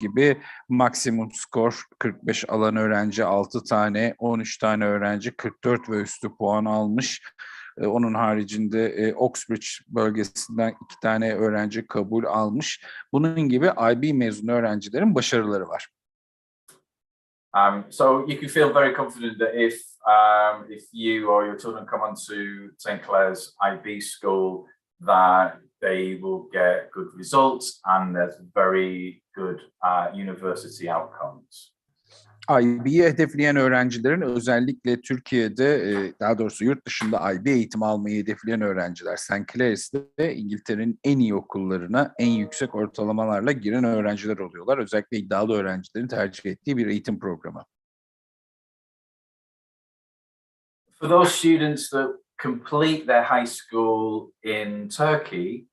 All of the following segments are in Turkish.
gibi maksimum skor 45 alan öğrenci 6 tane, 13 tane öğrenci 44 ve üstü puan almış. E, Onun haricinde e, Oxbridge bölgesinden iki tane öğrenci kabul almış. Bunun gibi IB mezunu öğrencilerin başarıları var. Um, so you can feel very confident that if um, if you or your children come onto St Clair's IB school, that they will get good results and there's very good uh, university outcomes. IB'yi hedefleyen öğrencilerin özellikle Türkiye'de e, daha doğrusu yurt dışında IB eğitim almayı hedefleyen öğrenciler St. Clair's'te İngiltere'nin en iyi okullarına en yüksek ortalamalarla giren öğrenciler oluyorlar. Özellikle iddialı öğrencilerin tercih ettiği bir eğitim programı. For those students that complete their high school in Turkey,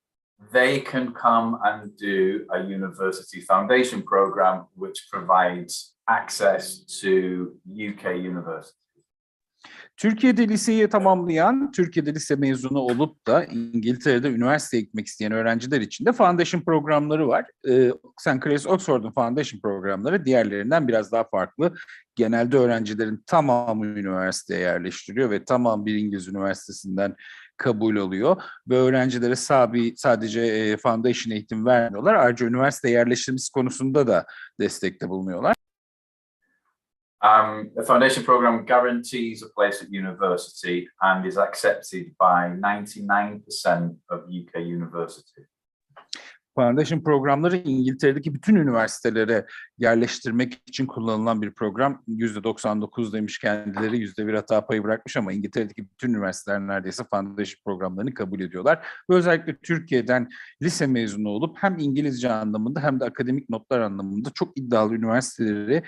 they can come and do a university foundation program which provides access to UK universities. Türkiye'de liseyi tamamlayan, Türkiye'de lise mezunu olup da İngiltere'de üniversiteye gitmek isteyen öğrenciler için de foundation programları var. Ee, St. Clair's Oxford'un foundation programları diğerlerinden biraz daha farklı. Genelde öğrencilerin tamamı üniversiteye yerleştiriyor ve tamam bir İngiliz üniversitesinden kabul oluyor. Ve öğrencilere sadece e, foundation eğitim vermiyorlar. Ayrıca üniversite yerleştirmesi konusunda da destekte bulunuyorlar. Um, the foundation program guarantees a place at university and is accepted by 99% of UK universities. Foundation programları İngiltere'deki bütün üniversitelere yerleştirmek için kullanılan bir program. %99 demiş kendileri, %1 hata payı bırakmış ama İngiltere'deki bütün üniversiteler neredeyse Foundation programlarını kabul ediyorlar. Ve özellikle Türkiye'den lise mezunu olup hem İngilizce anlamında hem de akademik notlar anlamında çok iddialı üniversitelere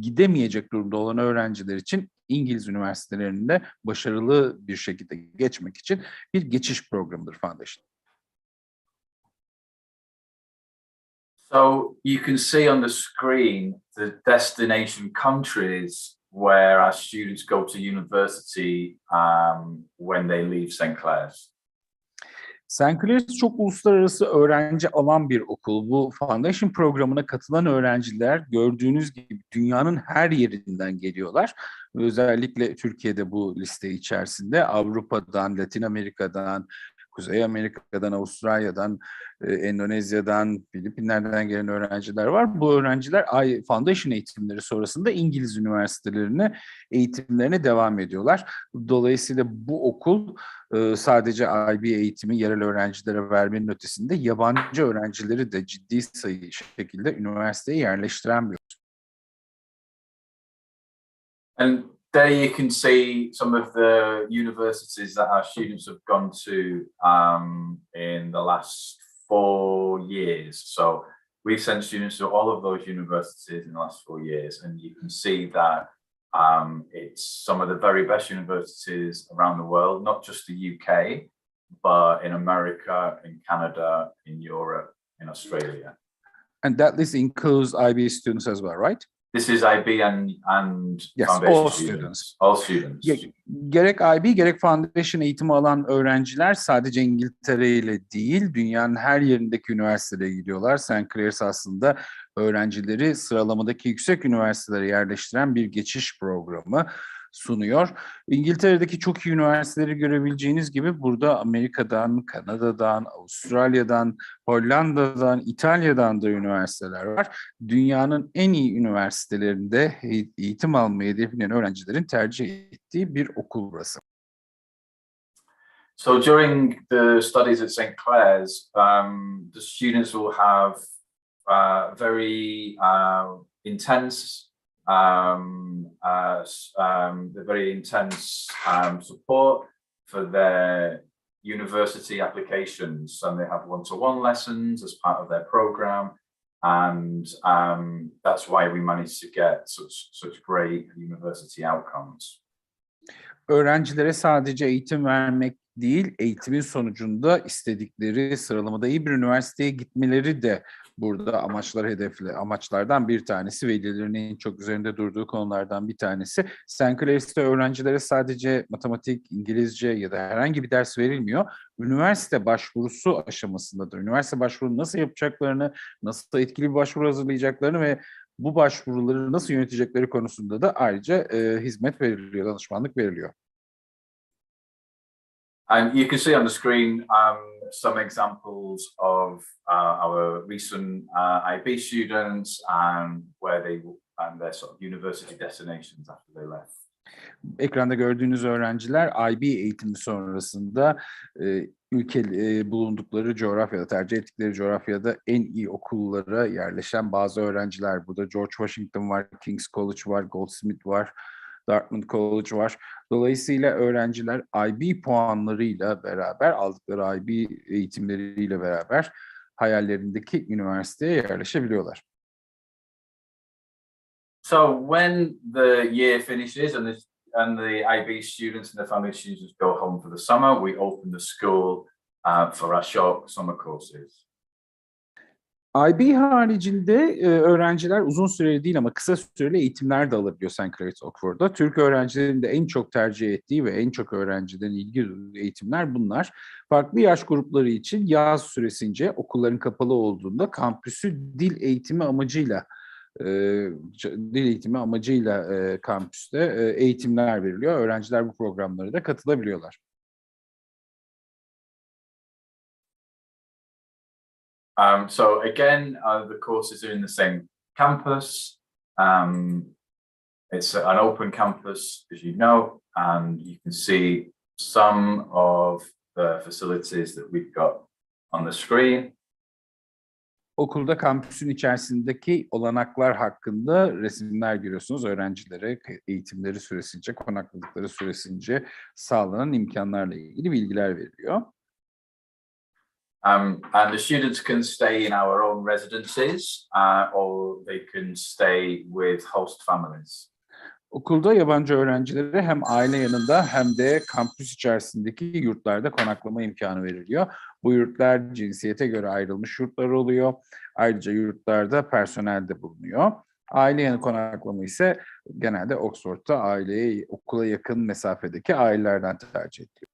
gidemeyecek durumda olan öğrenciler için İngiliz üniversitelerinde başarılı bir şekilde geçmek için bir geçiş programıdır Foundation. So you can see on the screen the destination countries where our students go to university um, when they leave St. Clair's. St. Clair's çok uluslararası öğrenci alan bir okul. Bu foundation programına katılan öğrenciler gördüğünüz gibi dünyanın her yerinden geliyorlar. Özellikle Türkiye'de bu liste içerisinde Avrupa'dan, Latin Amerika'dan, Kuzey Amerika'dan, Avustralya'dan, e, Endonezya'dan, Filipinler'den gelen öğrenciler var. Bu öğrenciler ay- foundation eğitimleri sonrasında İngiliz üniversitelerine eğitimlerine devam ediyorlar. Dolayısıyla bu okul e, sadece IB eğitimi yerel öğrencilere vermenin ötesinde yabancı öğrencileri de ciddi sayı şekilde üniversiteye yerleştiren bir And there you can see some of the universities that our students have gone to um, in the last four years. So we've sent students to all of those universities in the last four years, and you can see that um, it's some of the very best universities around the world, not just the UK, but in America, in Canada, in Europe, in Australia. And that list includes IB students as well, right? This is IB and and Yes, foundation all students. students. All students. Ge- Gerek IB gerek foundation eğitimi alan öğrenciler sadece İngiltere ile değil dünyanın her yerindeki üniversitelere gidiyorlar. St. Clair's aslında öğrencileri sıralamadaki yüksek üniversitelere yerleştiren bir geçiş programı sunuyor. İngiltere'deki çok iyi üniversiteleri görebileceğiniz gibi burada Amerika'dan, Kanada'dan, Avustralya'dan, Hollanda'dan, İtalya'dan da üniversiteler var. Dünyanın en iyi üniversitelerinde eğitim almayı hedefleyen öğrencilerin tercih ettiği bir okul burası. So during the studies at St. Clair's, um, the students will have uh, very uh, intense, um, uh, um, the very intense um, support for their university applications, and they have one-to-one lessons as part of their program, and um, that's why we managed to get such such great university outcomes. Öğrencilere sadece eğitim vermek değil, eğitimin sonucunda istedikleri sıralamada iyi bir üniversiteye gitmeleri de burada amaçlar hedefli amaçlardan bir tanesi velilerin en çok üzerinde durduğu konulardan bir tanesi. St. Clair'ste öğrencilere sadece matematik, İngilizce ya da herhangi bir ders verilmiyor. Üniversite başvurusu aşamasındadır. Üniversite başvuru nasıl yapacaklarını, nasıl etkili bir başvuru hazırlayacaklarını ve bu başvuruları nasıl yönetecekleri konusunda da ayrıca e, hizmet veriliyor, danışmanlık veriliyor. And you can see on the screen um, some examples of uh, our recent uh, IB students and where they and their sort of university destinations after they left. Ekranda gördüğünüz öğrenciler IB eğitimi sonrasında e, ülke e, bulundukları coğrafyada, tercih ettikleri coğrafyada en iyi okullara yerleşen bazı öğrenciler. Burada George Washington var, King's College var, Goldsmith var, Dartmouth College var. Dolayısıyla öğrenciler IB puanlarıyla beraber, aldıkları IB eğitimleriyle beraber hayallerindeki üniversiteye yerleşebiliyorlar. So when the year finishes and the and the IB students and the family students go home for the summer, we open the school uh, for our short summer courses. IB haricinde e, öğrenciler uzun süreli değil ama kısa süreli eğitimler de alabiliyor St. Clair's Oxford'da. Türk öğrencilerin de en çok tercih ettiği ve en çok öğrenciden ilgi duyduğu eğitimler bunlar. Farklı yaş grupları için yaz süresince okulların kapalı olduğunda kampüsü dil eğitimi amacıyla e, dil eğitimi amacıyla e, kampüste e, eğitimler veriliyor. Öğrenciler bu programlara da katılabiliyorlar. Um, so again, uh, the courses are in the same campus. Um, it's an open campus, as you know, and you can see some of the facilities that we've got on the screen. Okulda kampüsün içerisindeki olanaklar hakkında resimler görüyorsunuz. Öğrencilere eğitimleri süresince, konakladıkları süresince sağlanan imkanlarla ilgili bilgiler veriliyor. Um, and the students can stay in our own residences uh, or they can stay with host families. Okulda yabancı öğrencilere hem aile yanında hem de kampüs içerisindeki yurtlarda konaklama imkanı veriliyor. Bu yurtlar cinsiyete göre ayrılmış yurtlar oluyor. Ayrıca yurtlarda personel de bulunuyor. Aile yanı konaklama ise genelde Oxford'da aileye, okula yakın mesafedeki ailelerden tercih ediliyor.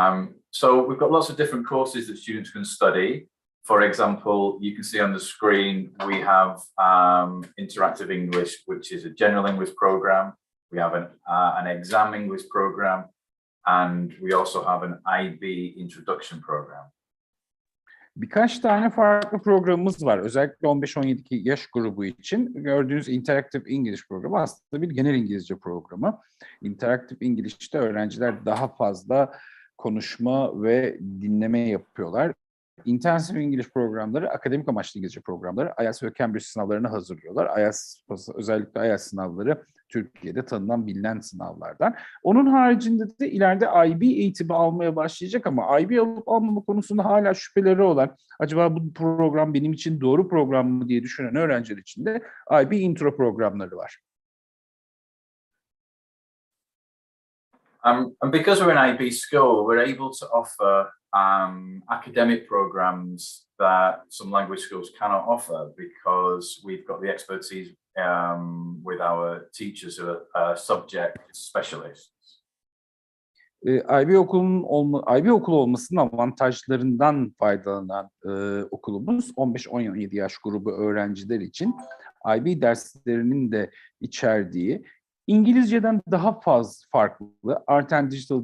Um, so we've got lots of different courses that students can study. For example, you can see on the screen, we have um, interactive English, which is a general English program. We have an, uh, an exam English program, and we also have an IB introduction program. Birkaç tane farklı programımız var. Özellikle 15-17 yaş grubu için. Gördüğünüz Interactive English programı aslında bir genel İngilizce programı. Interactive English'te öğrenciler daha fazla konuşma ve dinleme yapıyorlar. Intensive İngiliz programları akademik amaçlı İngilizce programları. IELTS ve Cambridge sınavlarını hazırlıyorlar. IELTS, özellikle IELTS sınavları Türkiye'de tanınan bilinen sınavlardan. Onun haricinde de ileride IB eğitimi almaya başlayacak ama IB alıp almama konusunda hala şüpheleri olan, acaba bu program benim için doğru program mı diye düşünen öğrenciler için de IB intro programları var. Um, and because we're an IB school, we're able to offer um, academic programs that some language schools cannot offer because we've got the expertise um, with our teachers who are uh, subject specialists. E, IB okulunun olma, IB okulu olmasının avantajlarından faydalanan e, okulumuz 15-17 yaş grubu öğrenciler için IB derslerinin de içerdiği İngilizceden daha fazla farklı Art and Digital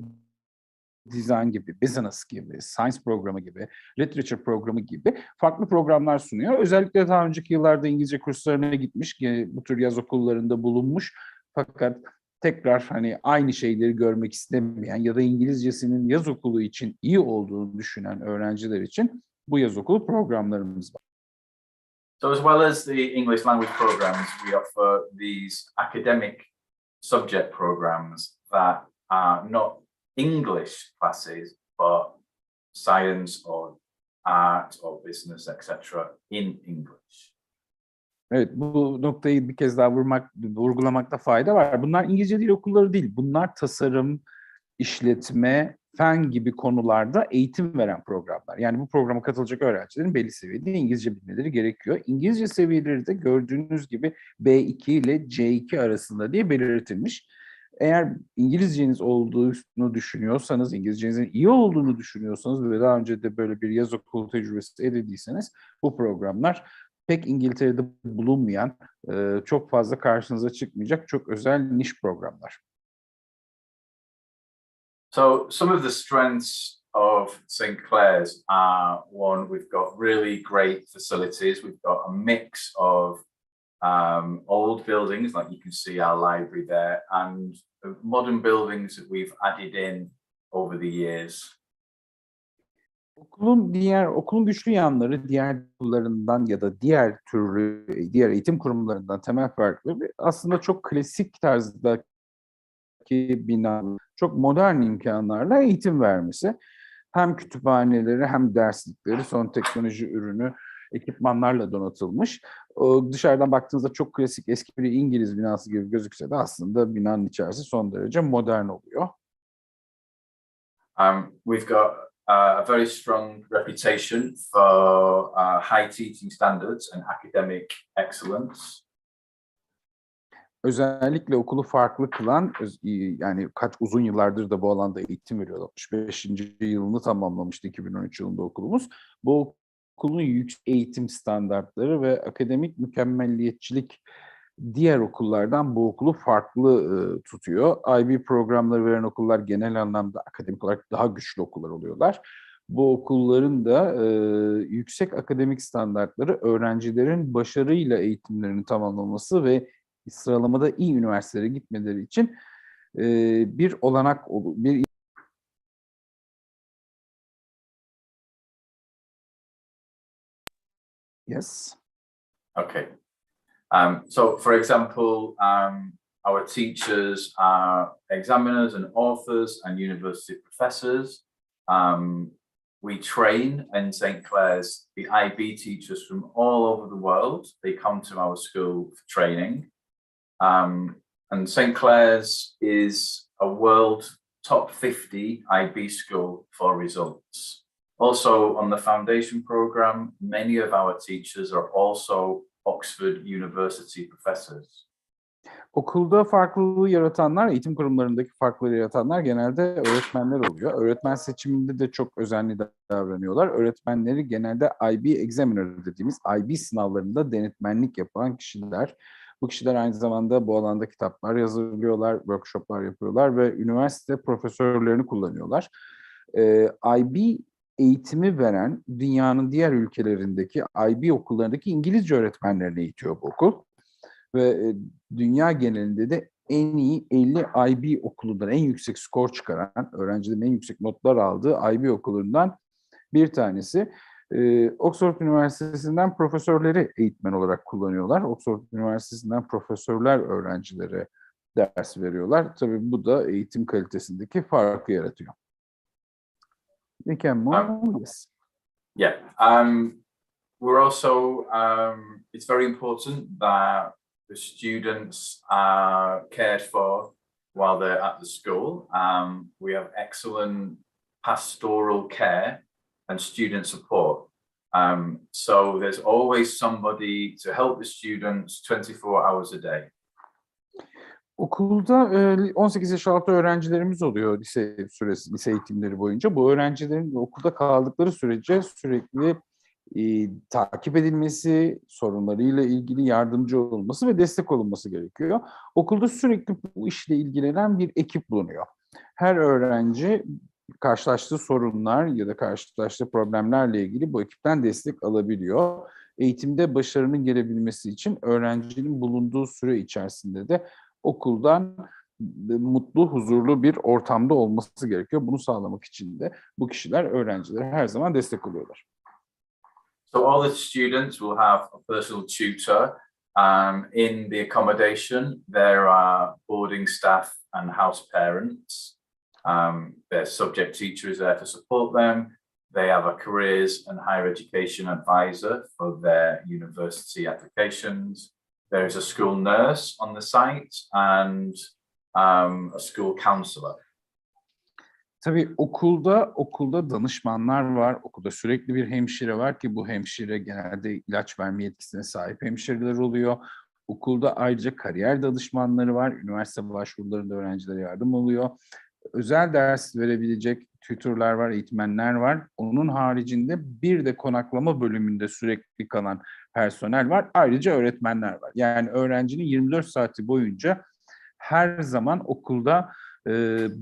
Design gibi, Business gibi, Science programı gibi, Literature programı gibi farklı programlar sunuyor. Özellikle daha önceki yıllarda İngilizce kurslarına gitmiş, bu tür yaz okullarında bulunmuş. Fakat tekrar hani aynı şeyleri görmek istemeyen ya da İngilizcesinin yaz okulu için iyi olduğunu düşünen öğrenciler için bu yaz okulu programlarımız var. So as well as the English language programs, we offer these academic subject programs that are not English classes, but science or art or business, etc. in English. Evet, bu noktayı bir kez daha vurmak, vurgulamakta fayda var. Bunlar İngilizce dil okulları değil. Bunlar tasarım, işletme, fen gibi konularda eğitim veren programlar. Yani bu programa katılacak öğrencilerin belli seviyede İngilizce bilmeleri gerekiyor. İngilizce seviyeleri de gördüğünüz gibi B2 ile C2 arasında diye belirtilmiş. Eğer İngilizceniz olduğunu düşünüyorsanız, İngilizcenizin iyi olduğunu düşünüyorsanız ve daha önce de böyle bir yaz okulu tecrübesi edindiyseniz bu programlar pek İngiltere'de bulunmayan, çok fazla karşınıza çıkmayacak çok özel niş programlar. So some of the strengths of St. Clair's are one, we've got really great facilities. We've got a mix of um, old buildings, like you can see our library there, and modern buildings that we've added in over the years. Okulun diğer okulun güçlü yanları diğer okullarından ya da diğer türlü diğer eğitim kurumlarından temel farkları aslında çok klasik tarzdaki bina, çok modern imkanlarla eğitim vermesi. Hem kütüphaneleri hem derslikleri son teknoloji ürünü ekipmanlarla donatılmış. Dışarıdan baktığınızda çok klasik eski bir İngiliz binası gibi gözükse de aslında binanın içerisi son derece modern oluyor. Um, we've got uh, a very strong reputation for uh, high teaching standards and academic excellence. Özellikle okulu farklı kılan yani kaç uzun yıllardır da bu alanda eğitim veriyor. 65. yılını tamamlamıştı 2013 yılında okulumuz. Bu okulun yüksek eğitim standartları ve akademik mükemmelliyetçilik diğer okullardan bu okulu farklı e, tutuyor. IB programları veren okullar genel anlamda akademik olarak daha güçlü okullar oluyorlar. Bu okulların da e, yüksek akademik standartları öğrencilerin başarıyla eğitimlerini tamamlaması ve sıralamada iyi üniversitelere gitmeleri için e, bir olanak, olu- bir Yes. Okay. Um, so, for example, um, our teachers are examiners and authors and university professors. Um, we train in St. Clair's the IB teachers from all over the world. They come to our school for training. Um, and St. Clair's is a world top 50 IB school for results. Also, on the foundation program, many of our teachers are also Oxford University professors. Okulda farklılığı yaratanlar, eğitim kurumlarındaki farklılığı yaratanlar genelde öğretmenler oluyor. Öğretmen seçiminde de çok özenli davranıyorlar. Öğretmenleri genelde IB Examiner dediğimiz IB sınavlarında denetmenlik yapan kişiler. Bu kişiler aynı zamanda bu alanda kitaplar yazılıyorlar, workshoplar yapıyorlar ve üniversite profesörlerini kullanıyorlar. IB eğitimi veren dünyanın diğer ülkelerindeki IB okullarındaki İngilizce öğretmenlerini eğitiyor bu okul. Ve e, dünya genelinde de en iyi 50 IB okulundan en yüksek skor çıkaran, öğrencilerin en yüksek notlar aldığı IB okulundan bir tanesi. Ee, Oxford Üniversitesi'nden profesörleri eğitmen olarak kullanıyorlar. Oxford Üniversitesi'nden profesörler öğrencilere ders veriyorlar. Tabii bu da eğitim kalitesindeki farkı yaratıyor. We can move. Yes. Yeah. Um, we're also, um, it's very important that the students are cared for while they're at the school. Um, we have excellent pastoral care and student support. Um, so there's always somebody to help the students 24 hours a day. Okulda e, 18 yaş altı öğrencilerimiz oluyor lise süresi, lise eğitimleri boyunca. Bu öğrencilerin okulda kaldıkları sürece sürekli e, takip edilmesi, sorunlarıyla ilgili yardımcı olması ve destek olunması gerekiyor. Okulda sürekli bu işle ilgilenen bir ekip bulunuyor. Her öğrenci karşılaştığı sorunlar ya da karşılaştığı problemlerle ilgili bu ekipten destek alabiliyor. Eğitimde başarının gelebilmesi için öğrencinin bulunduğu süre içerisinde de okuldan mutlu, huzurlu bir ortamda olması gerekiyor. Bunu sağlamak için de bu kişiler öğrencilere her zaman destek oluyorlar. So all the students will have a personal tutor. Um, in the accommodation, there are boarding staff and house parents. Um, their subject teacher is there to support them. They have a careers and higher education advisor for their university applications. There is a school nurse on the site and um, a school counsellor. Tabii okulda okulda danışmanlar var. Okulda sürekli bir hemşire var ki bu hemşire genelde ilaç verme yetkisine sahip hemşireler oluyor. Okulda ayrıca kariyer danışmanları var. Üniversite başvurularında öğrencilere yardım oluyor. Özel ders verebilecek tütürler var, eğitmenler var. Onun haricinde bir de konaklama bölümünde sürekli kalan personel var. Ayrıca öğretmenler var. Yani öğrencinin 24 saati boyunca her zaman okulda e,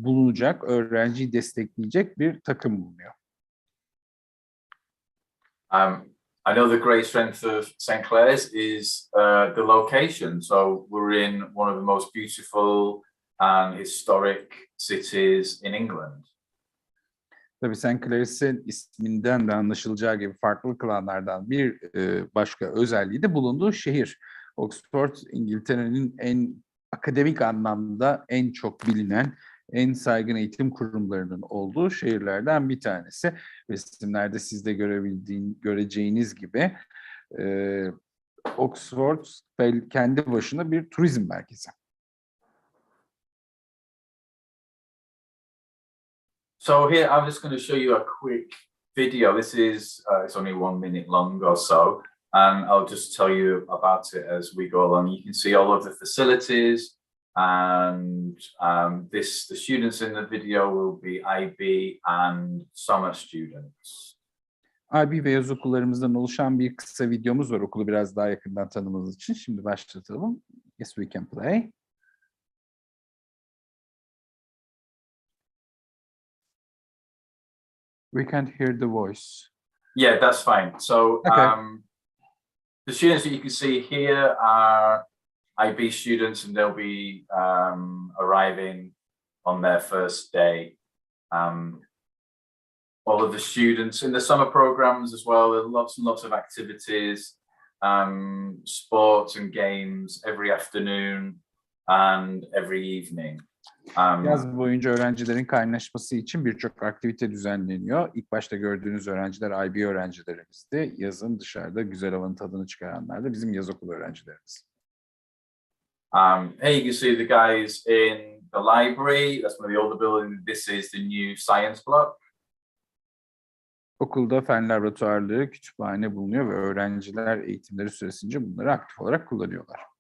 bulunacak, öğrenciyi destekleyecek bir takım bulunuyor. Um, the great strength of St. Clair's is uh, the location. So we're in one of the most beautiful and historic cities in England. Tabii St. Clair's'in isminden de anlaşılacağı gibi farklı kılanlardan bir e, başka özelliği de bulunduğu şehir. Oxford, İngiltere'nin en akademik anlamda en çok bilinen, en saygın eğitim kurumlarının olduğu şehirlerden bir tanesi. Resimlerde siz de görebildiğin, göreceğiniz gibi e, Oxford kendi başına bir turizm merkezi. So here, I'm just going to show you a quick video. This is, uh, it's only one minute long or so. And I'll just tell you about it as we go along. You can see all of the facilities and um, this, the students in the video will be IB and summer students. IB ve yaz okullarımızdan oluşan bir kısa videomuz var okulu biraz daha yakından tanımanız için. Şimdi başlatalım. Yes, we can play. We can't hear the voice. Yeah, that's fine. So Okay. um, the students that you can see here are IB students, and they'll be um, arriving on their first day. Um, all of the students in the summer programs as well. There are lots and lots of activities, um, sports and games every afternoon and every evening. Um, Yaz boyunca öğrencilerin kaynaşması için birçok aktivite düzenleniyor. İlk başta gördüğünüz öğrenciler IB öğrencilerimizdi. Yazın dışarıda güzel havanın tadını çıkaranlar da bizim yaz okulu öğrencilerimiz. Um, here you can see the guys in the library. That's one of the older buildings. This is the new science block. Okulda fen laboratuvarları, kütüphane bulunuyor ve öğrenciler eğitimleri süresince bunları aktif olarak kullanıyorlar.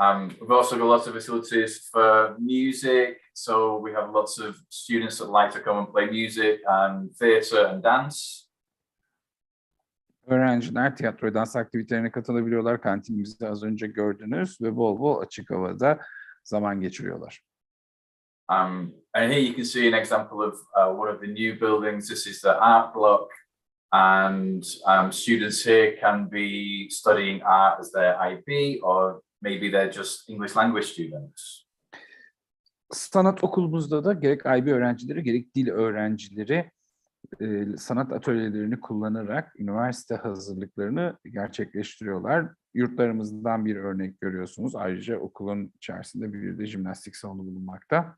Um, we've also got lots of facilities for music. So we have lots of students that like to come and play music and theatre and dance. Öğrenciler tiyatro ve dans aktivitelerine katılabiliyorlar. Kantinimizi az önce gördünüz ve bol bol açık havada zaman geçiriyorlar. Um, and here you can see an example of uh, one of the new buildings. This is the art block. And um, students here can be studying art as their IB, or maybe they're just English language students. Sanat okulumuzda da gerek IB öğrencileri gerek dil öğrencileri e, sanat atölyelerini kullanarak üniversite hazırlıklarını gerçekleştiriyorlar. Yurtlarımızdan bir örnek görüyorsunuz. Ayrıca okulun içerisinde bir de jimnastik salonu bulunmakta.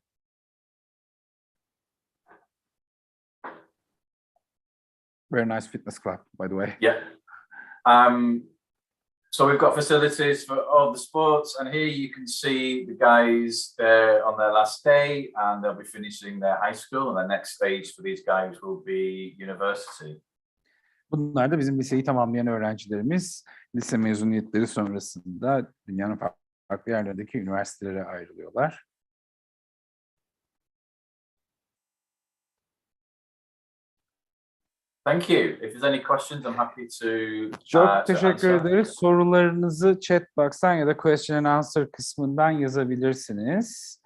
Very nice fitness club, by the way. Yeah. Um, so we've got facilities for all the sports, and here you can see the guys there on their last day, and they'll be finishing their high school, and the next stage for these guys will be university. Bunlar da bizim liseyi tamamlayan öğrencilerimiz. Lise mezuniyetleri sonrasında dünyanın fa- farklı yerlerindeki üniversitelere ayrılıyorlar. Thank you. If there's any questions, I'm happy to. Çok uh, to teşekkür answer. ederiz. Sorularınızı chat box'tan ya da question and answer kısmından yazabilirsiniz.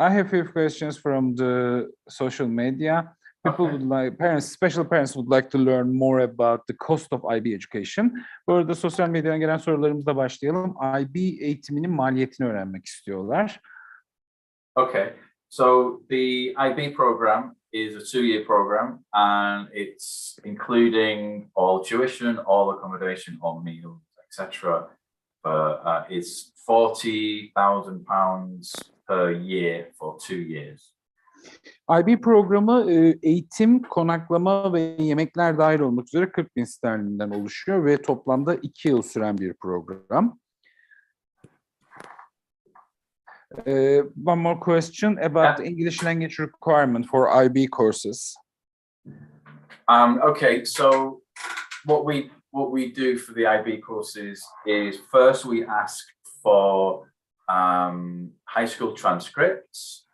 I have few questions from the social media. People Okay. would like, parents, special parents would like to learn more about the cost of IB education. Bu arada sosyal medyadan gelen sorularımızla başlayalım. IB eğitiminin maliyetini öğrenmek istiyorlar. Okay, so the IB program is a two-year program, and it's including all tuition, all accommodation, all meals, etc. Uh, it's forty thousand pounds per year for two years. IB programı e, eğitim, konaklama ve yemekler dahil olmak üzere 40 bin sterlinden oluşuyor ve toplamda 2 yıl süren bir program. Uh, one more question about the English language requirement for IB courses. Um, okay, so what we what we do for the IB courses is first we ask for um, high school transcripts,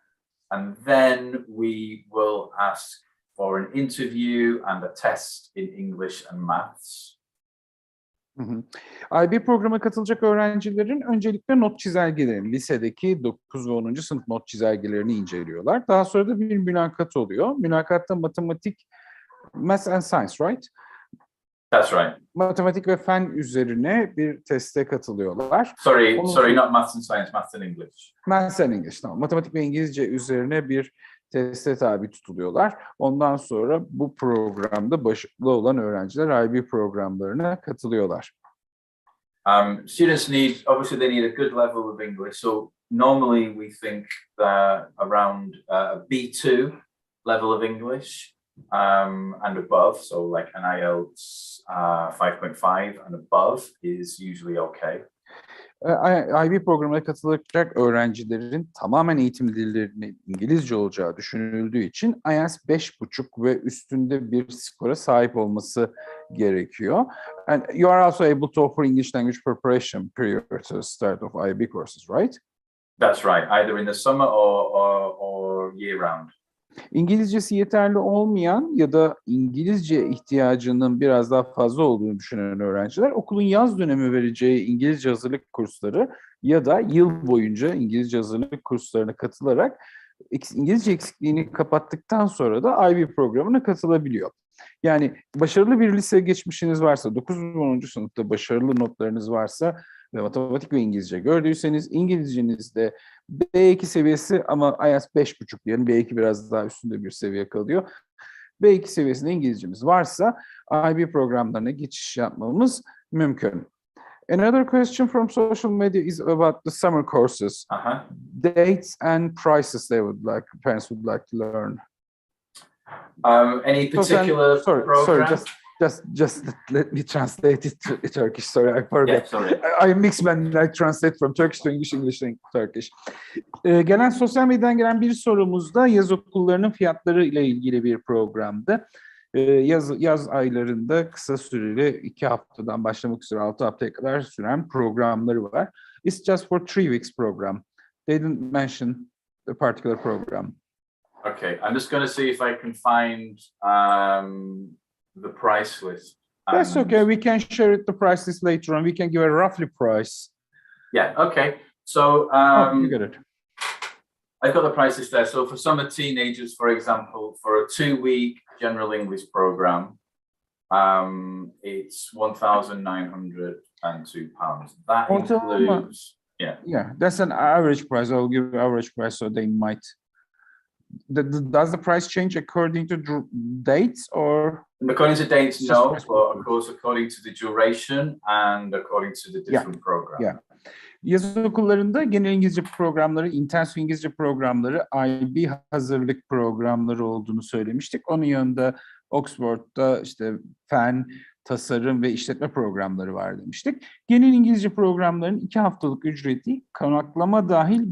and then we will ask for an interview and a test in English and maths. Hı hı. IB programa katılacak öğrencilerin öncelikle not çizelgelerini, lisedeki 9 ve 10. sınıf not çizelgelerini inceliyorlar. Daha sonra da bir mülakat oluyor. Mülakatta matematik, math and science, right? That's right. Matematik ve fen üzerine bir teste katılıyorlar. Sorry, Onu- sorry, not maths and science, maths and English. Math and English, tamam. Matematik ve İngilizce üzerine bir teste tabi tutuluyorlar. Ondan sonra bu programda başarılı olan öğrenciler IB programlarına katılıyorlar. Um, students need, obviously, they need a good level of English. So normally we think that around uh, a B2 level of English um, and above, so like an IELTS uh, 5.5 and above is usually okay. I- IB programına katılacak öğrencilerin tamamen eğitim dillerinin İngilizce olacağı düşünüldüğü için IELTS 5.5 ve üstünde bir skora sahip olması gerekiyor. And you are also able to offer English language preparation prior to the start of IB courses, right? That's right, either in the summer or, or, or year round. İngilizcesi yeterli olmayan ya da İngilizce ihtiyacının biraz daha fazla olduğunu düşünen öğrenciler okulun yaz dönemi vereceği İngilizce hazırlık kursları ya da yıl boyunca İngilizce hazırlık kurslarına katılarak İngilizce eksikliğini kapattıktan sonra da IB programına katılabiliyor. Yani başarılı bir lise geçmişiniz varsa, 9 ve 10. sınıfta başarılı notlarınız varsa matematik ve İngilizce gördüyseniz İngilizcenizde B2 seviyesi ama IELTS 5.5 diyelim. B2 biraz daha üstünde bir seviye kalıyor. B2 seviyesinde İngilizcemiz varsa IB programlarına geçiş yapmamız mümkün. Another question from social media is about the summer courses. Uh-huh. Dates and prices they would like, parents would like to learn. Um, any So sen- particular sorry, program? sorry, just, just, just let me translate it to Turkish. Sorry, I forgot. yeah, sorry. I I mix when I translate from Turkish to English, English to Turkish. Ee, gelen sosyal medyadan gelen bir sorumuzda yaz okullarının fiyatları ile ilgili bir programdı. Ee, yaz, yaz aylarında kısa süreli iki haftadan başlamak üzere altı haftaya kadar süren programları var. It's just for three weeks program. They didn't mention the particular program. Okay, I'm just going to see if I can find um, the price list. That's and- okay. We can share it the prices later on. We can give a roughly price. Yeah, okay. So Oh, you um, get it. I've got the prices there. So for summer teenagers, for example, for a two-week general English program, um, it's one thousand nine hundred and two pounds. That includes Yeah, Yeah. that's an average price. I'll give average price so they might. The, the- does the price change according to dates or? according to dates, no, but of course according to the duration and according to the Yeah, different program. yeah. Yaz okullarında genel İngilizce programları, intensive İngilizce programları, IB hazırlık programları olduğunu söylemiştik. Onun yanında Oxford'da işte fen, tasarım ve işletme programları var demiştik. Genel İngilizce programların iki haftalık ücreti konaklama dahil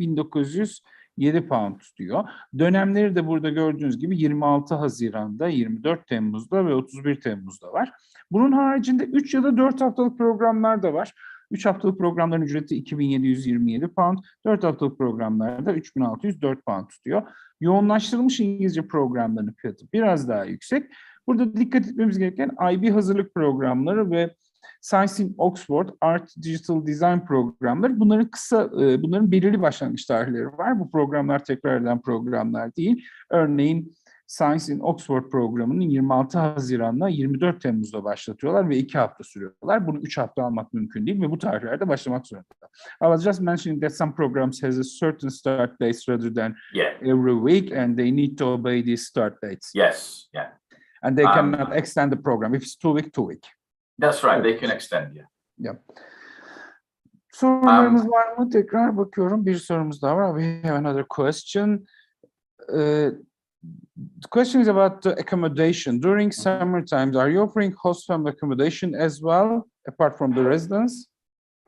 1907 pound tutuyor. Dönemleri de burada gördüğünüz gibi 26 Haziran'da, 24 Temmuz'da ve 31 Temmuz'da var. Bunun haricinde 3 ya da 4 haftalık programlar da var. 3 haftalık programların ücreti 2727 pound, 4 haftalık programlarda 3604 pound tutuyor. Yoğunlaştırılmış İngilizce programlarının fiyatı biraz daha yüksek. Burada dikkat etmemiz gereken IB hazırlık programları ve Science in Oxford Art Digital Design programları. Bunların kısa, e, bunların belirli başlangıç tarihleri var. Bu programlar tekrar eden programlar değil. Örneğin Science in Oxford programının 26 Haziran'la 24 Temmuz'da başlatıyorlar ve 2 hafta sürüyorlar. Bunu 3 hafta almak mümkün değil ve bu tarihlerde başlamak zorunda. I was just mentioning that some programs has a certain start dates rather than Yeah. every week and they need to obey these start dates. Yes. Yeah. And they Um, cannot extend the program. If it's two week, two week. That's right. They can extend. Yeah. Sorularınız var mı? Tekrar bakıyorum. Bir sorumuz daha var. We have another question. Uh, the question is about the accommodation. During summer times, are you offering host family accommodation as well, apart from the residence?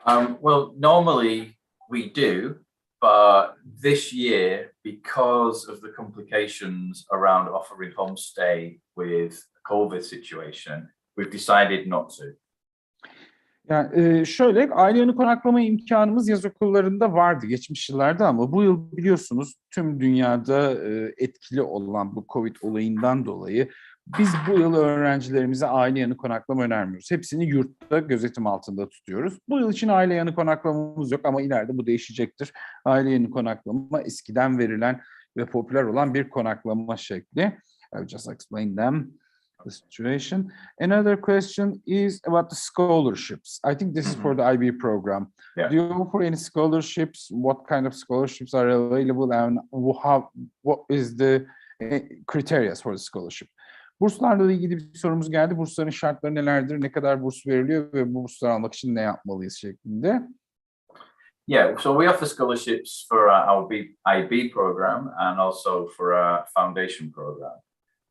Um, well, normally we do, but this year, because of the complications around offering homestay with the COVID situation, we've decided not to. Yani e, şöyle aile yanı konaklama imkanımız yaz okullarında vardı geçmiş yıllarda ama bu yıl biliyorsunuz tüm dünyada e, etkili olan bu Covid olayından dolayı biz bu yıl öğrencilerimize aile yanı konaklama önermiyoruz. Hepsini yurtta gözetim altında tutuyoruz. Bu yıl için aile yanı konaklamamız yok ama ileride bu değişecektir. Aile yanı konaklama eskiden verilen ve popüler olan bir konaklama şekli. I just explain them the situation. Another question is about the scholarships. I think this is for the IB program. Yeah. Do you offer any scholarships? What kind of scholarships are available and how what is the eh, criteria for the scholarship? Burslarla ilgili bir sorumuz geldi. Bursların şartları nelerdir? Ne kadar burs veriliyor ve bu bursları almak için ne yapmalıyız şeklinde. Yeah, so we offer scholarships for uh, our IB program and also for a foundation program.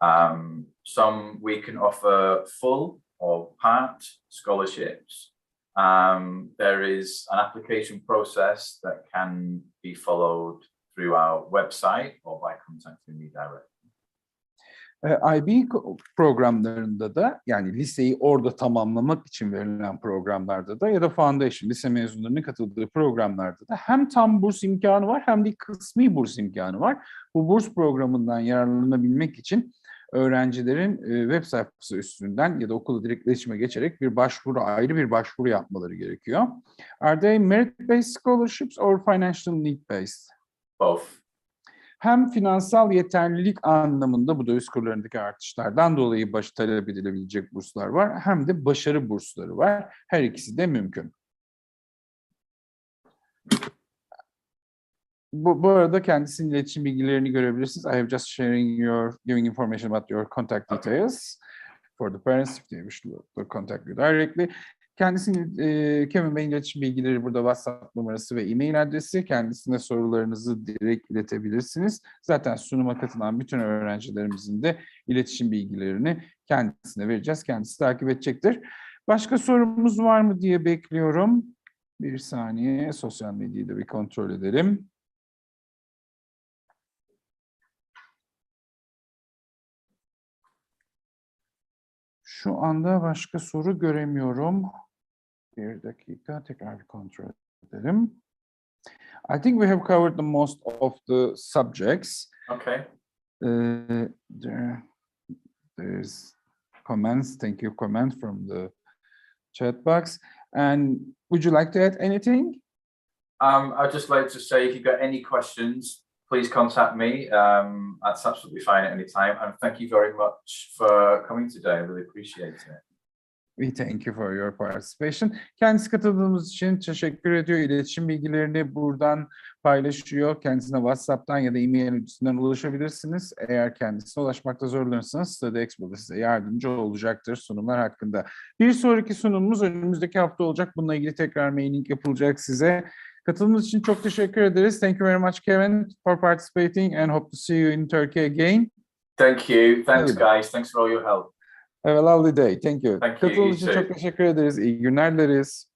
Um, some we can offer full or part scholarships. Um, there is an application process that can be followed through our website or by contacting me directly. E, IB programlarında da yani liseyi orada tamamlamak için verilen programlarda da ya da foundation lise mezunlarının katıldığı programlarda da hem tam burs imkanı var hem de kısmi burs imkanı var. Bu burs programından yararlanabilmek için öğrencilerin web sayfası üstünden ya da okula direkt iletişime geçerek bir başvuru ayrı bir başvuru yapmaları gerekiyor. Are they merit based scholarships or financial need based? Both. hem finansal yeterlilik anlamında bu döviz kurlarındaki artışlardan dolayı baş talep edilebilecek burslar var hem de başarı bursları var. Her ikisi de mümkün. Bu, bu arada kendisinin iletişim bilgilerini görebilirsiniz. I have just sharing your, giving information about your contact details for the parents if they wish to contact you directly. Kendisinin, e, Kevin Bey'in iletişim bilgileri burada WhatsApp numarası ve e-mail adresi. Kendisine sorularınızı direkt iletebilirsiniz. Zaten sunuma katılan bütün öğrencilerimizin de iletişim bilgilerini kendisine vereceğiz. Kendisi takip edecektir. Başka sorumuz var mı diye bekliyorum. Bir saniye sosyal medyayı da bir kontrol edelim. Şu anda başka soru göremiyorum. Bir dakika tekrar bir kontrol edelim. I think we have covered the most of the subjects. Okay. Uh, there, there's comments. Thank you, comment from the chat box. And would you like to add anything? Um, I'd just like to say if you've got any questions, please contact me. Um, that's absolutely fine at any time. And thank you very much for coming today. I really appreciate it. We thank you for your participation. Kendisi katıldığımız için teşekkür ediyor. İletişim bilgilerini buradan paylaşıyor. Kendisine WhatsApp'tan ya da e-mail adresinden ulaşabilirsiniz. Eğer kendisine ulaşmakta zorlanırsanız Study Expo da size yardımcı olacaktır sunumlar hakkında. Bir sonraki sunumumuz önümüzdeki hafta olacak. Bununla ilgili tekrar mailing yapılacak size. Katılımınız için çok teşekkür ederiz. Thank you very much Kevin for participating and hope to see you in Turkey again. Thank you. Thanks, Evet. guys. Thanks for all your help. Have a lovely day. Thank you. Thank you, Katıldığınız you için çok teşekkür ederiz. İyi günler dileriz.